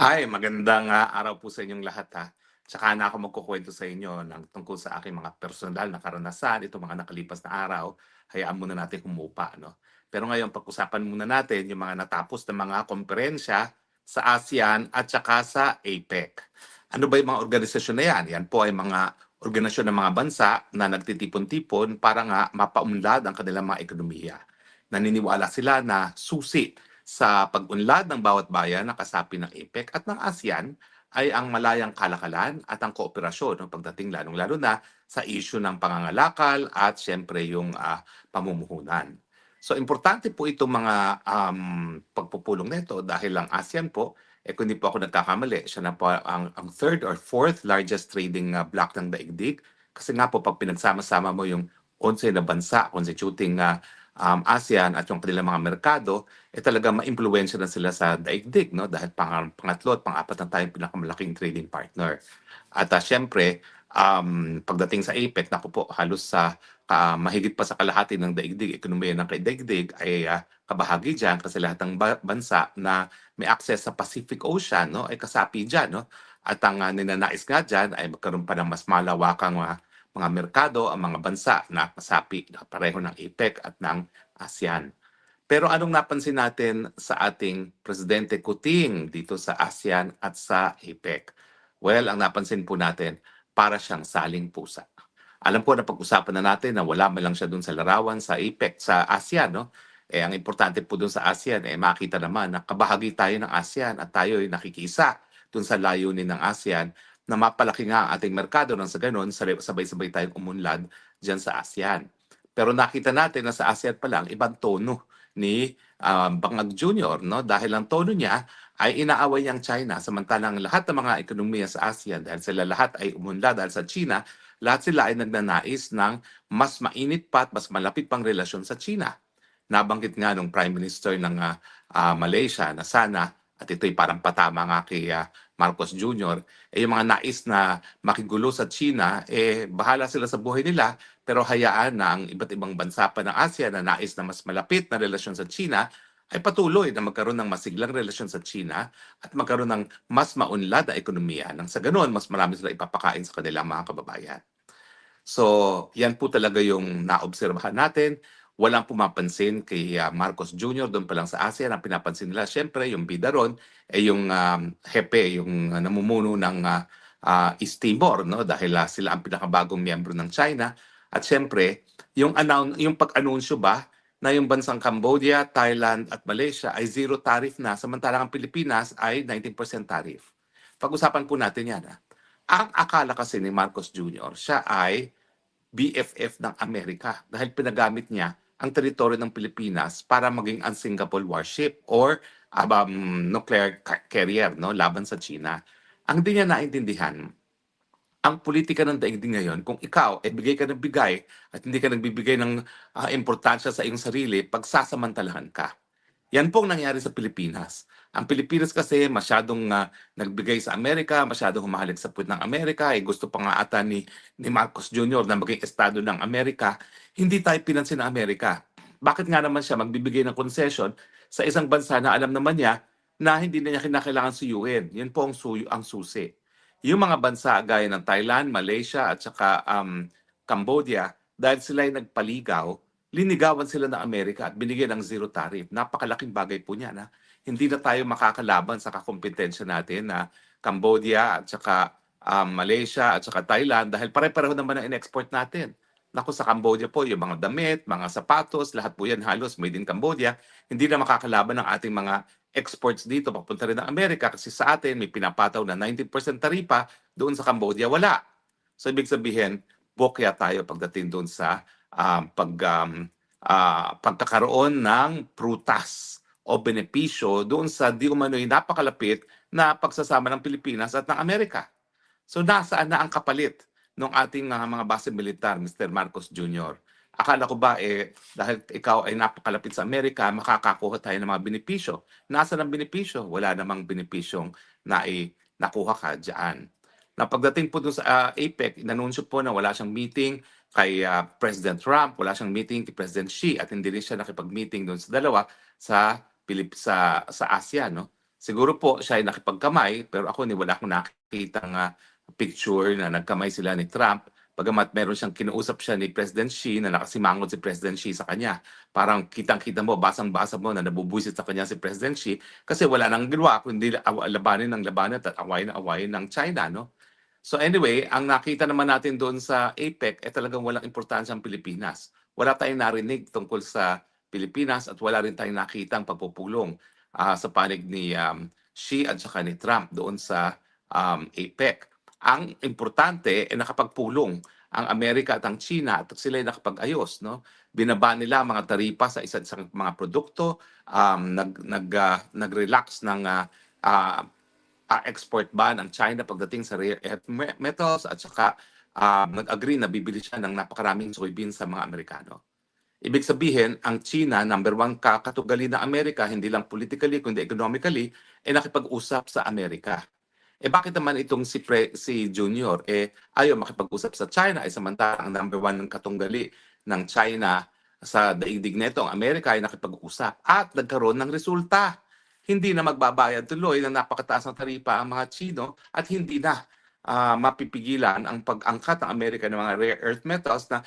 Ay, magandang, ah, araw po sa inyong lahat, ha. Tsaka na ako magkukuwento sa inyo ng tungkol sa aking mga personal na karanasan itong mga nakalipas na araw. Hayaan muna natin humupa, 'no. Pero ngayon pag-usapan muna natin yung mga natapos na mga komperensya sa ASEAN at tsaka sa APEC. Ano ba yung mga organisasyon na yan? Yan po ay mga organisasyon ng mga bansa na nagtitipon-tipon para nga mapaunlad ang kanilang mga ekonomiya. Naniniwala sila na susi sa pag-unlad ng bawat bayan na kasapi ng APEC at ng ASEAN ay ang malayang kalakalan at ang kooperasyon no, pagdating lalong-lalo na sa issue ng pangangalakal at siyempre yung ah, pamumuhunan. So importante po itong mga um, pagpupulong nito dahil ang ASEAN po, eh kung hindi po ako nagkakamali, siya na po ang, ang third or fourth largest trading uh, block ng daigdig. Kasi nga po pag pinagsama-sama mo yung 11 na bansa constituting uh, um, ASEAN at yung kanilang mga merkado, eh talaga ma-impluensya na sila sa daigdig, no? Dahil pang, pangatlo at pang-apat na tayong pinakamalaking trading partner. At uh, syempre, um, pagdating sa APEC, naku po, halos sa ah, mahigit pa sa kalahati ng daigdig, ekonomiya ng daigdig ay ah, kabahagi dyan kasi lahat ng ba- bansa na may access sa Pacific Ocean no, ay kasapi dyan. No? At ang ah, ninanais nga dyan ay magkaroon pa ng mas malawakang mga, mga merkado ang mga bansa na kasapi pareho ng APEC at ng ASEAN. Pero anong napansin natin sa ating Presidente Kuting dito sa ASEAN at sa APEC? Well, ang napansin po natin, para siyang saling pusa. Alam ko na pag-usapan na natin na wala man lang siya dun sa larawan sa APEC, sa ASEAN, no? Eh, ang importante po dun sa ASEAN, eh, makita naman na kabahagi tayo ng ASEAN at tayo ay nakikisa dun sa layunin ng ASEAN na mapalaki nga ang ating merkado nang sa ganun, sabay-sabay tayong umunlad dyan sa ASEAN. Pero nakita natin na sa ASEAN pa lang, ibang tono ni ah, Bangag Jr. No? Dahil ang tono niya ay inaaway niyang China samantalang lahat ng mga ekonomiya sa ASEAN dahil sila lahat ay umunlad dahil sa China lahat sila ay nagnanais ng mas mainit pa at mas malapit pang relasyon sa China. Nabanggit nga nung Prime Minister ng ah, ah, Malaysia na sana, at ito'y parang patama nga kay ah, Marcos Jr., eh yung mga nais na makigulo sa China, eh bahala sila sa buhay nila, pero hayaan na ang iba't ibang bansa pa ng ASEAN na nais na mas malapit na relasyon sa China, ay patuloy na magkaroon ng masiglang relasyon sa China at magkaroon ng mas maunlad na ekonomiya. Nang sa ganoon, mas marami sila ipapakain sa kanilang mga kababayan. So, yan po talaga yung naobserbahan natin. Walang pumapansin kay ah, Marcos Jr. doon pa lang sa ASEAN. Ang pinapansin nila, syempre, yung bida ron, eh yung um, hepe, yung ah, namumuno ng ah, ah, East Timor, no? dahil ah, sila ang pinakabagong miyembro ng China. At syempre, yung, announ- yung pag-anunsyo ba na yung bansang Cambodia, Thailand at Malaysia ay zero tariff na, samantalang ang Pilipinas ay 19% tariff. Pag-usapan po natin yan. ah. Ang akala kasi ni Marcos Jr., siya ay BFF ng Amerika dahil pinagamit niya ang teritoryo ng Pilipinas para maging ang Singapore warship or um, nuclear ca- carrier no laban sa China. Ang di niya naintindihan, ang politika ng daigdig ngayon, kung ikaw, eh, bigay ka ng bigay at hindi ka nagbibigay ng ah, importansya sa iyong sarili, pagsasamantalahan ka. Yan pong nangyari sa Pilipinas. Ang Pilipinas kasi masyadong ah, nagbigay sa Amerika, masyadong humahalik sa puwet ng Amerika, eh, gusto pa nga ata ni, ni Marcos Jr. na maging estado ng Amerika, hindi tayo pinansin ng Amerika. Bakit nga naman siya magbibigay ng concession sa isang bansa na alam naman niya na hindi na niya kinakailangan suyuin? Yan po ang, suyo, ang susi. Yung mga bansa gaya ng Thailand, Malaysia at saka um, Cambodia, dahil sila ay nagpaligaw, linigawan sila ng Amerika at binigyan ng zero tariff. Napakalaking bagay po niya na hindi na tayo makakalaban sa kakompetensya natin na Cambodia at saka um, Malaysia at saka Thailand dahil pare-pareho naman ang in-export natin. Naku, sa Cambodia po, yung mga damit, mga sapatos, lahat po yan halos made in Cambodia. Hindi na makakalaban ng ating mga exports dito papunta rin ng Amerika kasi sa atin may pinapataw na 19% taripa, doon sa Cambodia wala. So ibig sabihin, bokya tayo pagdating doon sa um, pag, um, ah, pagkakaroon ng prutas o benepisyo doon sa di umano'y napakalapit na pagsasama ng Pilipinas at ng Amerika. So nasaan na ang kapalit ng ating ah, mga base militar, Mr. Marcos Jr.? Akala ko ba eh dahil ikaw ay napakalapit sa Amerika, makakakuha tayo ng mga benepisyo. Nasaan ang benepisyo? Wala namang benepisyong na nakuha ka diyan. Na pagdating po dun sa ah, APEC, inanunsyo po na wala siyang meeting kay ah, President Trump, wala siyang meeting kay President Xi at hindi rin siya nakipag-meeting doon sa dalawa sa Pilip sa sa ASEAN, no? Siguro po siya ay nakipagkamay, pero ako ni wala akong nakikita nga picture na nagkamay sila ni Trump. Bagamat meron siyang kinuusap siya ni President Xi na nakasimangot si President Xi sa kanya. Parang kitang-kita mo, basang-basa mo na nabubuisit sa kanya si President Xi kasi wala nang ginawa kundi labanin ng labanan at awayin na awayin ng China, no? So anyway, ang nakita naman natin doon sa APEC, eh talagang walang importansya ang Pilipinas. Wala tayong narinig tungkol sa Pilipinas at wala rin tayong nakita ang pagpupulong ah, sa panig ni um, Xi at saka ni Trump doon sa um, APEC. Ang importante ay nakapagpulong ang Amerika at ang China at sila ay nakapag-ayos. No? Binaba nila ang mga taripa sa isa't isang mga produkto, um, nag, nag, ah, nag-relax ng ah, ah, ah, export ban ang China pagdating sa rare earth me- metals at saka ah, nag-agree na bibili siya ng napakaraming soybeans sa mga Amerikano. Ibig sabihin, ang China, number one ka- katugali ng Amerika, hindi lang politically, kundi economically, ay nakipag-usap sa Amerika. Eh bakit naman itong si, Pre, si Junior, eh ayaw makipag-usap sa China, eh samantalang ang number one ng katunggali ng China sa daigdig nito, ang Amerika ay nakipag-usap at nagkaroon ng resulta. Hindi na magbabayad tuloy ng napakataas ng taripa ang mga Chino at hindi na ah, mapipigilan ang pag-angkat ng Amerika ng mga rare earth metals na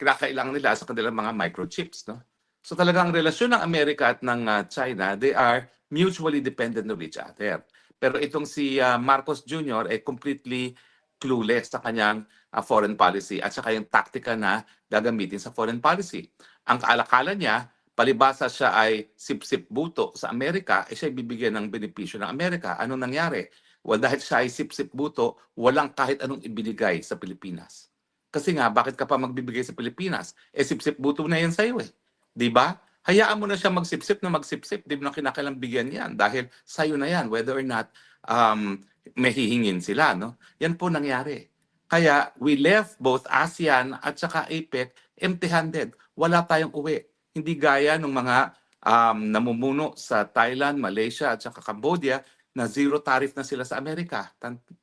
kinakailangan nila sa kanilang mga microchips. No? So talagang ang relasyon ng Amerika at ng ah, China, they are mutually dependent of each other. Pero itong si ah, Marcos Jr. ay completely clueless sa kanyang ah, foreign policy at saka yung taktika na gagamitin sa foreign policy. Ang kaalakala niya, palibasa siya ay sip-sip buto sa Amerika, eh siya bibigyan ng benepisyo ng Amerika. Anong nangyari? Well, dahil siya ay sip-sip buto, walang kahit anong ibinigay sa Pilipinas. Kasi nga, bakit ka pa magbibigay sa Pilipinas? Eh, sip-sip buto na yan sa'yo eh. Di ba? Hayaan mo na siya magsip-sip na magsip-sip. Di mo na kinakailang bigyan yan dahil sa'yo na yan, whether or not um, may hihingin sila. No? Yan po nangyari. Kaya we left both ASEAN at saka APEC empty-handed. Wala tayong uwi. Hindi gaya ng mga um, namumuno sa Thailand, Malaysia at saka Cambodia na zero tariff na sila sa Amerika.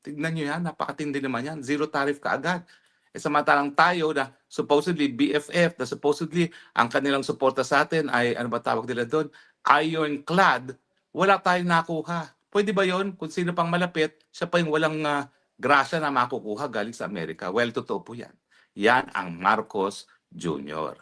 Tignan nyo yan, napakatindi naman yan. Zero tariff kaagad. E samantalang tayo na supposedly BFF, na supposedly ang kanilang suporta sa atin ay, ano ba tawag nila doon, ironclad, wala tayong nakuha. Pwede ba yon Kung sino pang malapit, siya pa yung walang ah, grasya na makukuha galing sa Amerika. Well, totoo po yan. Yan ang Marcos Jr.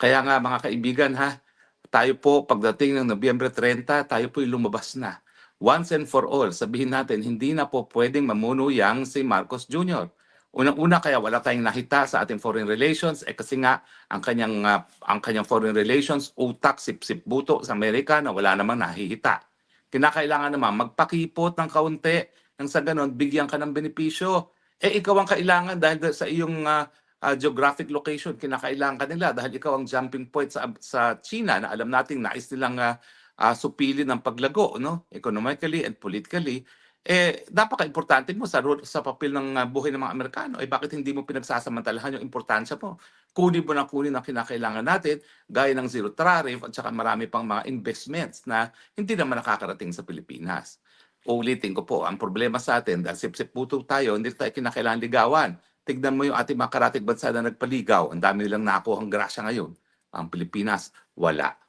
Kaya nga mga kaibigan ha, tayo po pagdating ng Nobyembre 30, tayo po lumabas na. Once and for all, sabihin natin, hindi na po pwedeng mamuno yang si Marcos Jr. Unang-una kaya wala tayong nakita sa ating foreign relations eh kasi nga ang kanyang ah, ang kanyang foreign relations utak sip-sip buto sa Amerika na wala namang nahihita. Kinakailangan naman magpakipot ng kaunti nang sa ganon bigyan ka ng benepisyo. Eh ikaw ang kailangan dahil sa iyong ah, ah, geographic location kinakailangan ka nila dahil ikaw ang jumping point sa sa China na alam nating nais nilang ah, ah, supilin ng paglago no economically and politically eh napaka-importante mo sa ro- sa papel ng ah, buhay ng mga Amerikano. Eh bakit hindi mo pinagsasamantalahan yung importansya mo? Kunin mo na kunin ang kinakailangan natin gaya ng zero tariff at saka marami pang mga investments na hindi naman nakakarating sa Pilipinas. Ulitin ko po ang problema sa atin dahil sip-sip tayo hindi tayo kinakailangan ligawan. Tignan mo yung ating mga karatig bansa na nagpaligaw. Ang dami nilang nakuha ang grasya ngayon. Ang Pilipinas wala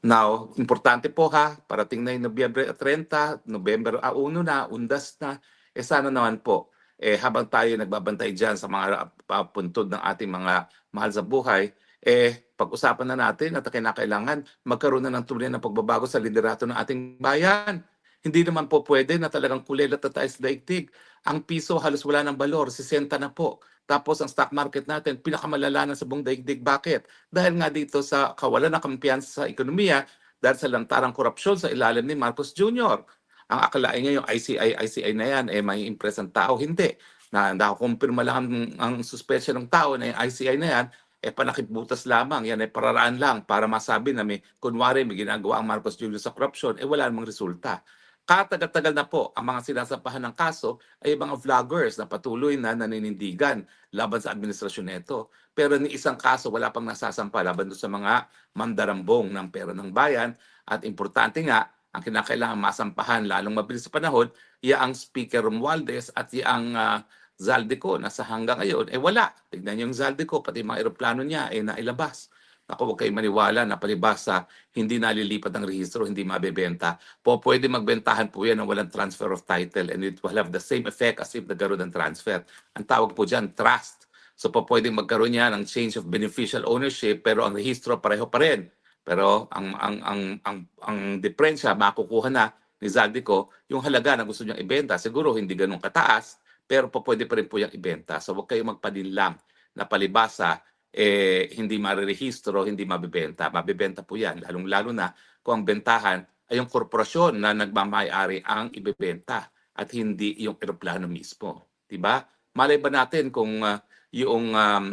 Now, importante po ha, parating na yung Nobyembre 30, November ah, 1 na, undas na. Eh sana naman po, eh habang tayo nagbabantay dyan sa mga puntod ng ating mga mahal sa buhay, eh pag-usapan na natin at kinakailangan magkaroon na ng tunay na pagbabago sa liderato ng ating bayan. Hindi naman po pwede na talagang kulelat tayo sa daigdig. Ang piso halos wala ng balor, 60 na po. Tapos ang stock market natin, pinakamalala na sa buong daigdig. Bakit? Dahil nga dito sa kawalan ng kampiyansa sa ekonomiya, dahil sa lantarang korupsyon sa ilalim ni Marcos Jr. Ang akalain niya yung ICI, ICI na yan, eh may impress ang tao. Hindi. Na nakakumpirma lang ang, ang suspesya ng tao na yung ICI na yan, eh panakitbutas lamang. Yan ay pararaan lang para masabi na may, kunwari, may ginagawa ang Marcos Jr. sa korupsyon, eh wala namang resulta. Katagal-tagal na po ang mga sinasampahan ng kaso ay mga vloggers na patuloy na naninindigan laban sa administrasyon nito. Pero ni isang kaso wala pang nasasampa laban doon sa mga mandarambong ng pera ng bayan. At importante nga, ang kinakailangan masampahan lalong mabilis sa panahon, ang Speaker Romualdez at ang uh, Zaldico na sa hanggang ngayon, eh wala. Tignan niyo yung Zaldico, pati mga eroplano niya, eh nailabas. Ako, huwag kayong maniwala na palibasa, hindi nalilipat ang rehistro, hindi mabebenta. Po, pwede magbentahan po yan ng walang transfer of title and it will have the same effect as if nagkaroon ng transfer. Ang tawag po dyan, trust. So po pwedeng magkaroon niya ng change of beneficial ownership pero ang rehistro pareho pa rin. Pero ang ang ang ang ang diferensya makukuha na ni Zaldico yung halaga na gusto niyang ibenta. Siguro hindi ganun kataas pero po pwede pa rin po yung ibenta. So huwag kayong magpadinlang na palibasa eh hindi marerehistro, hindi mabibenta. Mabibenta po yan lalong-lalo na kung ang bentahan ay yung korporasyon na nagmamayari ang ibebenta at hindi yung eroplano mismo. 'Di ba? Malay ba natin kung ah, yung um,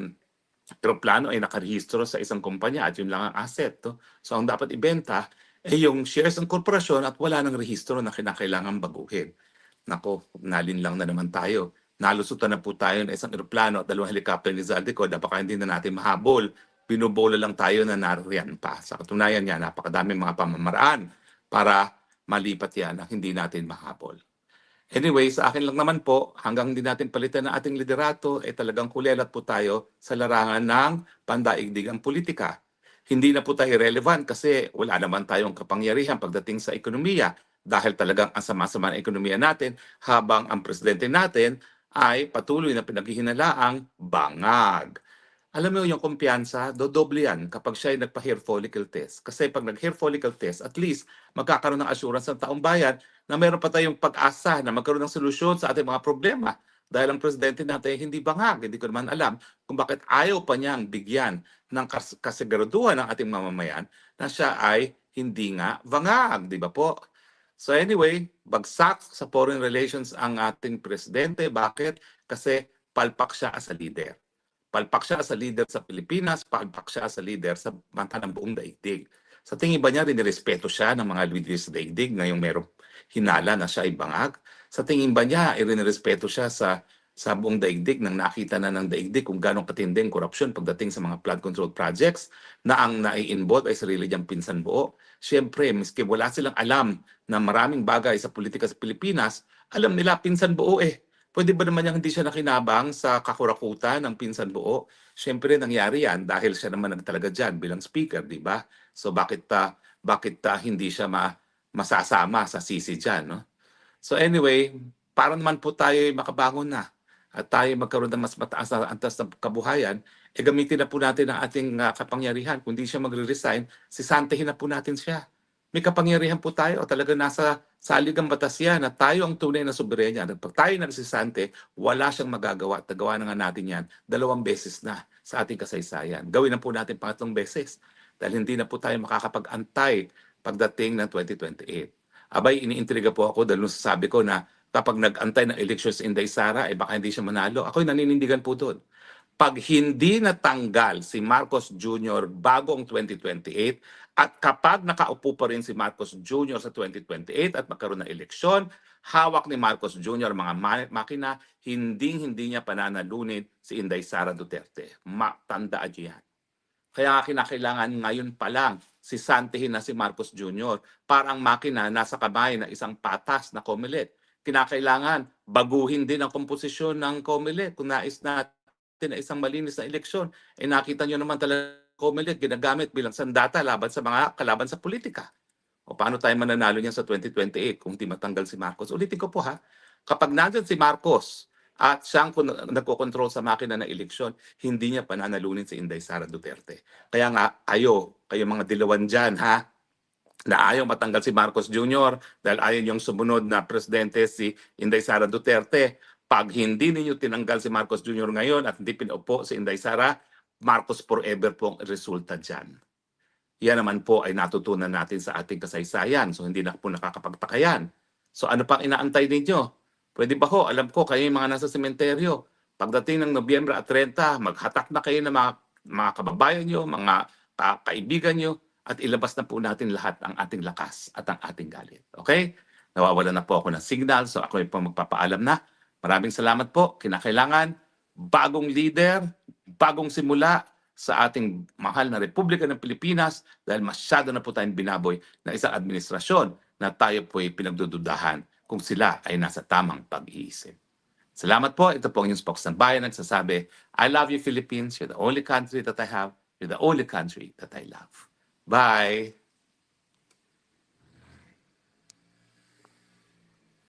eroplano ay nakarehistro sa isang kumpanya at yun lang ang asset. To. So ang dapat ibenta ay yung shares ng korporasyon at wala ng rehistro na kinakailangan baguhin. Nako, nalin lang na naman tayo. Nalusutan na po tayo ng isang eroplano at dalawang helicopter ni Zaldico na baka hindi na natin mahabol. Binubola lang tayo na nariyan pa. Sa katunayan niya, napakadami mga pamamaraan para malipat yan ang hindi natin mahabol. Anyway, sa akin lang naman po, hanggang hindi natin palitan ang ating liderato, eh talagang kulelat po tayo sa larangan ng pandaigdigang politika. Hindi na po tayo relevant kasi wala naman tayong kapangyarihan pagdating sa ekonomiya dahil talagang ang sama-sama ng ekonomiya natin habang ang presidente natin ay patuloy na pinaghihinalaang bangag. Alam mo yung kumpiyansa, dodoble yan kapag siya ay nagpa-hair follicle test. Kasi pag nag-hair follicle test, at least magkakaroon ng assurance ng taong bayan na meron pa tayong pag-asa na magkaroon ng solusyon sa ating mga problema. Dahil ang presidente natin ay hindi bangag. Hindi ko naman alam kung bakit ayaw pa niyang bigyan ng kas- kasiguraduhan ng ating mamamayan na siya ay hindi nga bangag. Di ba po? So anyway, bagsak sa foreign relations ang ating presidente. Bakit? Kasi palpak siya as a leader. Palpak siya as a leader sa Pilipinas, palpak siya as a leader sa mata ng buong daigdig. Sa tingin ba niya, rinirespeto siya ng mga leader sa daigdig ngayong merong hinala na siya ay bangag? Sa tingin ba niya, irinirespeto siya sa sa buong daigdig nang nakita na ng daigdig kung gano'ng katinding korupsyon pagdating sa mga flood control projects na ang nai-involve ay sarili niyang pinsan buo. Siyempre, miski wala silang alam na maraming bagay sa politika sa Pilipinas, alam nila pinsan buo eh. Pwede ba naman yung hindi siya nakinabang sa kakurakutan ng pinsan buo? Siyempre, nangyari yan dahil siya naman nagtalaga dyan bilang speaker, di ba? So bakit ta bakit ta hindi siya ma, masasama sa sisi dyan, no? So anyway, para naman po tayo ay makabangon na at tayo magkaroon ng mas mataas na antas ng kabuhayan, e gamitin na po natin ang ating ah, kapangyarihan. Kung di siya magre-resign, sisantehin na po natin siya. May kapangyarihan po tayo talaga nasa saligang batas yan na tayo ang tunay na soberenya. At Pag tayo nagsisante, wala siyang magagawa at na nga natin yan dalawang beses na sa ating kasaysayan. Gawin na po natin pangatlong beses dahil hindi na po tayo makakapag-antay pagdating ng 2028. Abay, iniintriga po ako dahil nung sabi ko na kapag nag-antay ng elections in Inday Sara, eh baka hindi siya manalo. Ako'y naninindigan po doon. Pag hindi natanggal si Marcos Jr. bago ang 2028 at kapag nakaupo pa rin si Marcos Jr. sa 2028 at magkaroon ng eleksyon, hawak ni Marcos Jr. mga ma- makina, hindi hindi niya pananalunin si Inday Sara Duterte. Matandaan niyo yan. Kaya kinakailangan ngayon pa lang si Santihin na si Marcos Jr. para ang makina nasa kamay ng isang patas na Comelec. Kinakailangan baguhin din ang komposisyon ng Comelec kung nais natin na isang malinis na eleksyon. Eh nakita nyo naman talaga Comelec ginagamit bilang sandata laban sa mga kalaban sa politika. O paano tayo mananalo niyan sa 2028 kung di matanggal si Marcos? Ulitin ko po ha, kapag nandyan si Marcos at siyang nagkokontrol sa makina ng eleksyon, hindi niya pananalunin si Inday Sara Duterte. Kaya nga, ayo, kayo mga dilawan dyan, ha? Na ayaw matanggal si Marcos Jr. dahil ayaw niyong sumunod na presidente si Inday Sara Duterte. Pag hindi ninyo tinanggal si Marcos Jr. ngayon at hindi pinaupo si Inday Sara, Marcos forever po ang resulta dyan. Yan naman po ay natutunan natin sa ating kasaysayan. So hindi na po nakakapagtakayan. So ano pang inaantay ninyo? Pwede ba ho? Alam ko, kayo yung mga nasa sementeryo. Pagdating ng Nobyembre at 30, maghatak na kayo ng mga, mga kababayan nyo, mga ka- kaibigan nyo, at ilabas na po natin lahat ang ating lakas at ang ating galit. Okay? Nawawala na po ako ng signal, so ako po magpapaalam na. Maraming salamat po. Kinakailangan bagong leader, bagong simula sa ating mahal na Republika ng Pilipinas dahil masyado na po tayong binaboy na isang administrasyon na tayo po ay pinagdududahan kung sila ay nasa tamang pag-iisip. Salamat po. Ito po ang inyong spokesman bayan nagsasabi, I love you Philippines. You're the only country that I have You're the only country that I love. Bye!